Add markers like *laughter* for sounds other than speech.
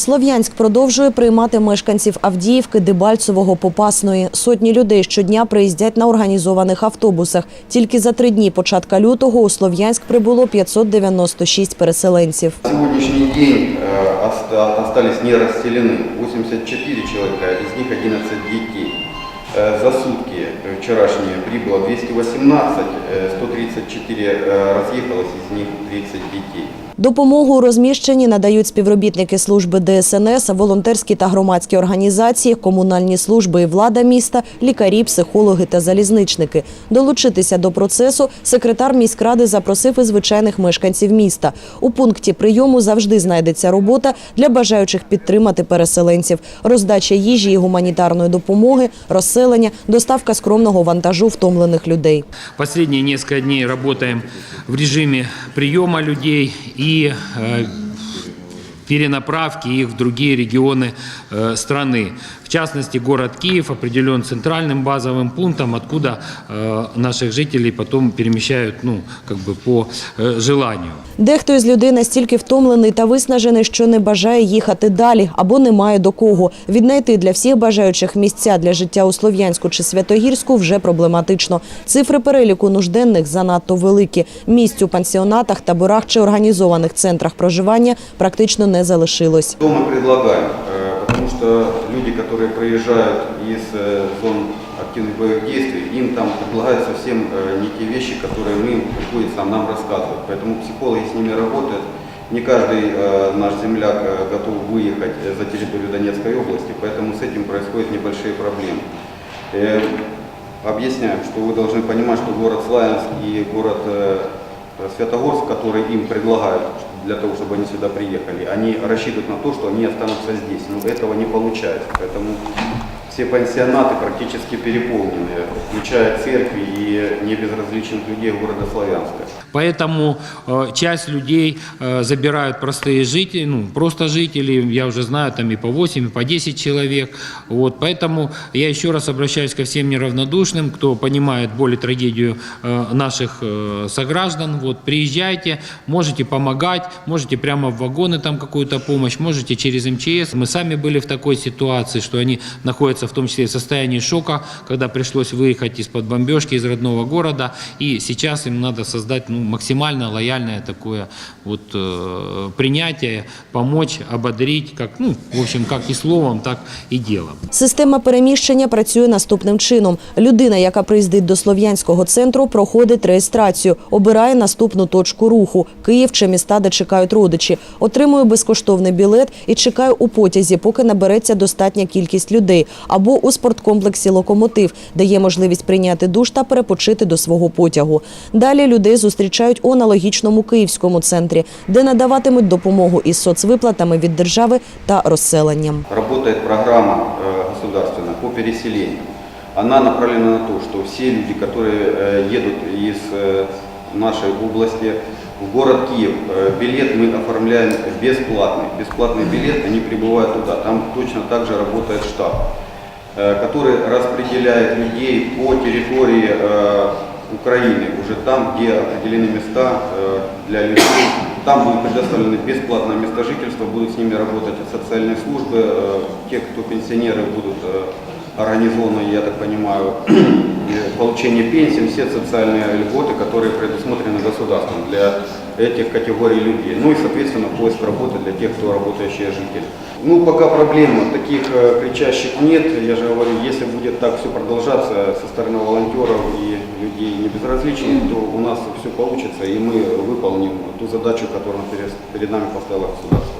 Слов'янськ продовжує приймати мешканців Авдіївки, Дебальцевого, Попасної. Сотні людей щодня приїздять на організованих автобусах. Тільки за три дні початка лютого у Слов'янськ прибуло 596 переселенців. На сегодняшний день э, оста- остались не расселены 84 человека, из них 11 детей. Э, За сутки э, вчерашние прибыло 218, э, 134 э, разъехалось, из них 30 детей. Допомогу у розміщенні надають співробітники служби ДСНС, волонтерські та громадські організації, комунальні служби і влада міста, лікарі, психологи та залізничники. Долучитися до процесу секретар міськради запросив і звичайних мешканців міста. У пункті прийому завжди знайдеться робота для бажаючих підтримати переселенців, роздача їжі і гуманітарної допомоги, розселення, доставка скромного вантажу втомлених людей. Последние несколько дней работаем в режиме приема людей и э, перенаправки их в другие регионы э, страны. В частности, город Киев определен центральным базовым пунктом, откуда э, наших жителей потом перемещают ну, как бы по э, желанию. Дехто із людей настільки втомлений та виснажений, що не бажає їхати далі або не має до кого. Віднайти для всіх бажаючих місця для життя у Слов'янську чи Святогірську вже проблематично. Цифри переліку нужденних занадто великі. Місць у пансіонатах, таборах чи організованих центрах проживання практично не залишилось. Что мы предлагаем? Э, Потому что люди, которые приезжают из э, зон активных боевых действий, им там предлагают совсем э, не те вещи, которые мы приходится нам рассказывать. Поэтому психологи с ними работают. Не каждый э, наш земляк готов выехать за территорию Донецкой области, поэтому с этим происходят небольшие проблемы. Объясняем, что вы должны понимать, что город Славянск и город Святогорск, который им предлагают для того, чтобы они сюда приехали, они рассчитывают на то, что они останутся здесь. Но этого не получается. Поэтому все пансионаты практически переполнены, включая церкви и небезразличных людей города Славянска. Поэтому э, часть людей э, забирают простые жители, ну, просто жители, я уже знаю, там и по 8, и по 10 человек. Вот, поэтому я еще раз обращаюсь ко всем неравнодушным, кто понимает боль и трагедию э, наших э, сограждан. Вот, приезжайте, можете помогать, можете прямо в вагоны там какую-то помощь, можете через МЧС. Мы сами были в такой ситуации, что они находятся в том числе в состоянии шока, когда пришлось выехать из-под бомбежки из родного города, и сейчас им надо создать ну, максимально лояльное такое вот э, принятие, помочь, ободрить, как, ну, в общем, как и словом, так и делом. Система переміщення працює наступним чином. Людина, яка приїздить до Слов'янського центру, проходить реєстрацію, обирає наступну точку руху – Київ чи міста, де чекають родичі, отримує безкоштовний білет і чекає у потязі, поки набереться достатня кількість людей, або у спорткомплексі «Локомотив», де є можливість прийняти душ та перепочити до свого потягу. Далі людей зустрічають у аналогічному київському центрі, де надаватимуть допомогу із соцвиплатами від держави та розселенням. Работает программа э, государственная по переселению. Она направлена на то, что все люди, которые э, едут из э, нашей области в город Киев, э, билет мы оформляем бесплатный. Бесплатный билет, они прибывают туда. Там точно так же работает штаб, э, Который распределяет людей по территории э, Украины, уже там, где определены места э, для людей. Там будут предоставлены бесплатное место жительства, будут с ними работать социальные службы, э, те, кто пенсионеры будут организованы, я так понимаю, *clears throat* получение пенсий, все социальные льготы, которые предусмотрены государством для этих категорий людей. Ну и, соответственно, поиск работы для тех, кто работающие жители. Ну, пока проблем таких э, кричащих нет. Я же говорю, если будет так все продолжаться со стороны волонтеров и людей не безразличных, то у нас все получится, и мы выполним ту задачу, которую перед нами поставило государство.